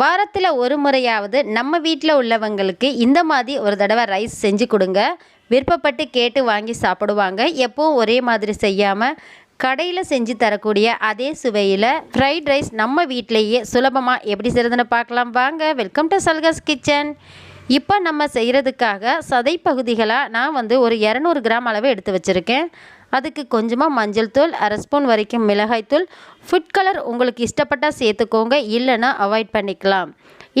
வாரத்தில் ஒரு முறையாவது நம்ம வீட்டில் உள்ளவங்களுக்கு இந்த மாதிரி ஒரு தடவை ரைஸ் செஞ்சு கொடுங்க. விருப்பப்பட்டு கேட்டு வாங்கி சாப்பிடுவாங்க. எப்போவும் ஒரே மாதிரி செய்யாமல் கடையில் செஞ்சு தரக்கூடிய அதே சுவையில் ஃப்ரைட் ரைஸ் நம்ம வீட்டிலேயே சுலபமாக எப்படி செய்கிறதுன்னு பார்க்கலாம். வாங்க வெல்கம் டு சல்கஸ் கிச்சன் இப்போ நம்ம செய்கிறதுக்காக சதை பகுதிகளாக நான் வந்து ஒரு இரநூறு கிராம் அளவு எடுத்து வச்சுருக்கேன். அதுக்கு கொஞ்சமாக மஞ்சள் தூள் அரை ஸ்பூன் வரைக்கும் மிளகாய்த்தூள் ஃபுட் கலர் உங்களுக்கு இஷ்டப்பட்டால் சேர்த்துக்கோங்க இல்லைன்னா அவாய்ட் பண்ணிக்கலாம்.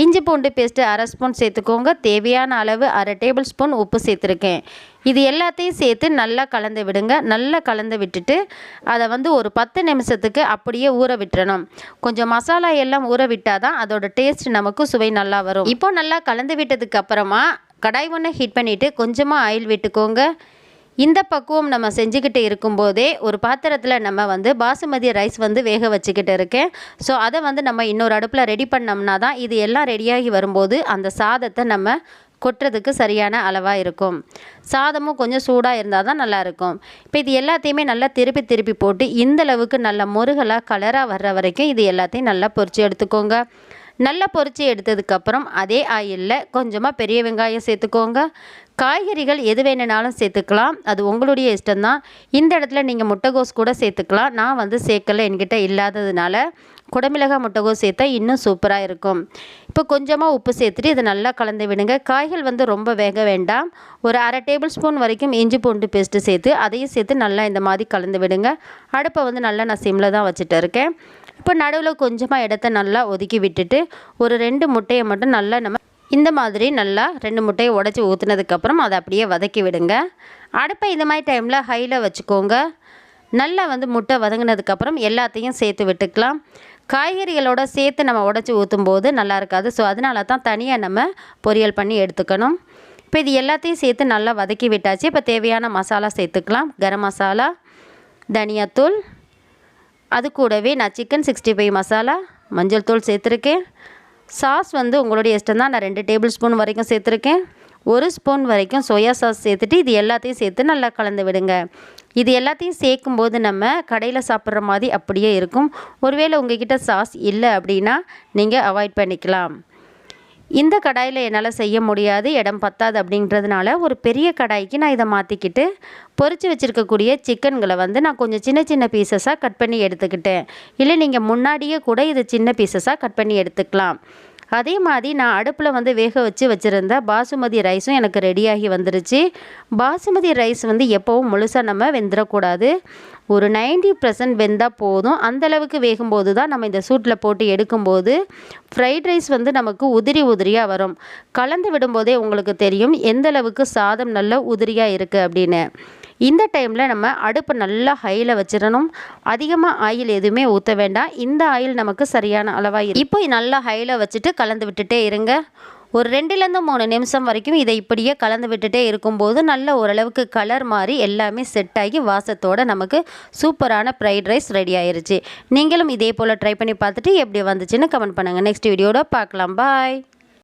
இஞ்சி பூண்டு பேஸ்ட்டு அரை ஸ்பூன் சேர்த்துக்கோங்க தேவையான அளவு அரை டேபிள் ஸ்பூன் உப்பு சேர்த்துருக்கேன். இது எல்லாத்தையும் சேர்த்து நல்லா கலந்து விடுங்க. நல்லா கலந்து விட்டுட்டு அதை வந்து ஒரு பத்து நிமிஷத்துக்கு அப்படியே ஊற விட்டுறணும். கொஞ்சம் மசாலா எல்லாம் ஊற விட்டால் தான் அதோட டேஸ்ட் நமக்கு சுவை நல்லா வரும். இப்போ நல்லா கலந்து விட்டதுக்கு அப்புறமா கடாய் ஒன்று ஹீட் பண்ணிவிட்டு கொஞ்சமாக ஆயில் விட்டுக்கோங்க. இந்த பக்குவம் நம்ம செஞ்சுக்கிட்டு இருக்கும்போதே ஒரு பாத்திரத்தில் நம்ம வந்து பாசுமதி ரைஸ் வந்து வேக வச்சுக்கிட்டு இருக்கேன். ஸோ அதை வந்து நம்ம இன்னொரு அடுப்பில் ரெடி பண்ணோம்னா தான் இது எல்லாம் ரெடியாகி வரும்போது அந்த சாதத்தை நம்ம கொட்டுறதுக்கு சரியான அளவாக இருக்கும். சாதமும் கொஞ்சம் சூடாக இருந்தால் தான் நல்லாயிருக்கும் இப்போ இது எல்லாத்தையுமே நல்லா திருப்பி திருப்பி போட்டு இந்த அளவுக்கு நல்ல முருகலாக கலராக வர்ற வரைக்கும் இது எல்லாத்தையும் நல்லா பொறிச்சு எடுத்துக்கோங்க. நல்லா பொறிச்சு எடுத்ததுக்கப்புறம் அதே ஆயிலில் கொஞ்சமாக பெரிய வெங்காயம் சேர்த்துக்கோங்க. காய்கறிகள் எது வேணுனாலும் சேர்த்துக்கலாம். அது உங்களுடைய இஷ்டம்தான். இந்த இடத்துல நீங்கள் முட்டைகோஸ் கூட சேர்த்துக்கலாம். நான் வந்து சேர்க்கல. என்கிட்ட இல்லாததுனால குடமிளகாய் முட்டைகோஸ் சேர்த்தா இன்னும் சூப்பராக இருக்கும். இப்போ கொஞ்சமாக உப்பு சேர்த்துட்டு இதை நல்லா கலந்து விடுங்க. காய்கள் வந்து ரொம்ப வேக வேண்டாம். ஒரு அரை டேபிள் ஸ்பூன் வரைக்கும் இஞ்சி பூண்டு பேஸ்ட்டு சேர்த்து அதையும் சேர்த்து நல்லா இந்த மாதிரி கலந்து விடுங்க. அடுப்பை வந்து நல்லா நான் சிம்மில் தான் வச்சுட்டு இருக்கேன். இப்போ நடுவில் கொஞ்சமாக இடத்த நல்லா ஒதுக்கி விட்டுட்டு ஒரு ரெண்டு முட்டையை மட்டும் நல்லா நம்ம இந்த மாதிரி நல்லா ரெண்டு முட்டையை உடச்சி ஊற்றுனதுக்கப்புறம் அதை அப்படியே வதக்கி விடுங்க. அடுப்பை இந்த மாதிரி டைமில் ஹையில் வச்சுக்கோங்க. நல்லா வந்து முட்டை வதங்கினதுக்கப்புறம் எல்லாத்தையும் சேர்த்து விட்டுக்கலாம். காய்கறிகளோட சேர்த்து நம்ம உடச்சி ஊற்றும் போது நல்லா இருக்காது. ஸோ அதனால தான் தனியாக நம்ம பொரியல் பண்ணி எடுத்துக்கணும். இப்போ இது எல்லாத்தையும் சேர்த்து நல்லா வதக்கி விட்டாச்சு. இப்போ தேவையான மசாலா சேர்த்துக்கலாம். கரம் மசாலா தனியாத்தூள் அது கூடவே நான் சிக்கன் சிக்ஸ்டி ஃபைவ் மசாலா மஞ்சள் தூள் சேர்த்துருக்கேன். சாஸ் வந்து உங்களுடைய இஷ்டம் தான் நான் ரெண்டு டேபிள் ஸ்பூன் வரைக்கும் சேர்த்துருக்கேன். ஒரு ஸ்பூன் வரைக்கும் சோயா சாஸ் சேர்த்துட்டு இது எல்லாத்தையும் சேர்த்து நல்லா கலந்து விடுங்க. இது எல்லாத்தையும் சேர்க்கும்போது நம்ம கடையில் சாப்பிட்ற மாதிரி அப்படியே இருக்கும். ஒருவேளை உங்ககிட்ட சாஸ் இல்லை அப்படின்னா நீங்கள் அவாய்ட் பண்ணிக்கலாம். இந்த கடாயில் என்னால் செய்ய முடியாது இடம் பத்தாது அப்படின்றதுனால ஒரு பெரிய கடாய்க்கு நான் இதை மாற்றிக்கிட்டு பொரித்து வச்சுருக்கக்கூடிய சிக்கன்களை வந்து நான் கொஞ்சம் சின்ன சின்ன பீசஸாக கட் பண்ணி எடுத்துக்கிட்டேன். இல்லை நீங்கள் முன்னாடியே கூட இதை சின்ன பீசஸாக கட் பண்ணி எடுத்துக்கலாம். அதே மாதிரி நான் அடுப்பில் வந்து வேக வச்சு வச்சுருந்த பாசுமதி ரைஸும் எனக்கு ரெடியாகி வந்துருச்சு. பாசுமதி ரைஸ் வந்து எப்போவும் முழுசாக நம்ம வெந்துடக்கூடாது ஒரு நைன்டி பர்சன்ட் வெந்தால் போதும். அந்தளவுக்கு வேகும்போது தான் நம்ம இந்த சூட்டில் போட்டு எடுக்கும்போது ஃப்ரைட் ரைஸ் வந்து நமக்கு உதிரி உதிரியாக வரும். கலந்து விடும்போதே உங்களுக்கு தெரியும் எந்த அளவுக்கு சாதம் நல்ல உதிரியாக இருக்குது அப்படின்னு. இந்த டைமில் நம்ம அடுப்பு நல்லா ஹையில் வச்சிடணும். அதிகமாக ஆயில் எதுவுமே ஊற்ற வேண்டாம். இந்த ஆயில் நமக்கு சரியான அளவாக இப்போ நல்லா ஹையில் வச்சுட்டு கலந்து விட்டுட்டே இருங்க. ஒரு ரெண்டுலேருந்து மூணு நிமிஷம் வரைக்கும் இதை இப்படியே கலந்து விட்டுட்டே இருக்கும்போது நல்ல ஓரளவுக்கு கலர் மாதிரி எல்லாமே செட் ஆகி வாசத்தோடு நமக்கு சூப்பரான ஃப்ரைட் ரைஸ் ரெடி ஆயிருச்சு. நீங்களும் இதே போல் ட்ரை பண்ணி பார்த்துட்டு எப்படி வந்துச்சுன்னு கமெண்ட் பண்ணுங்கள் நெக்ஸ்ட் வீடியோட பார்க்கலாம். பாய்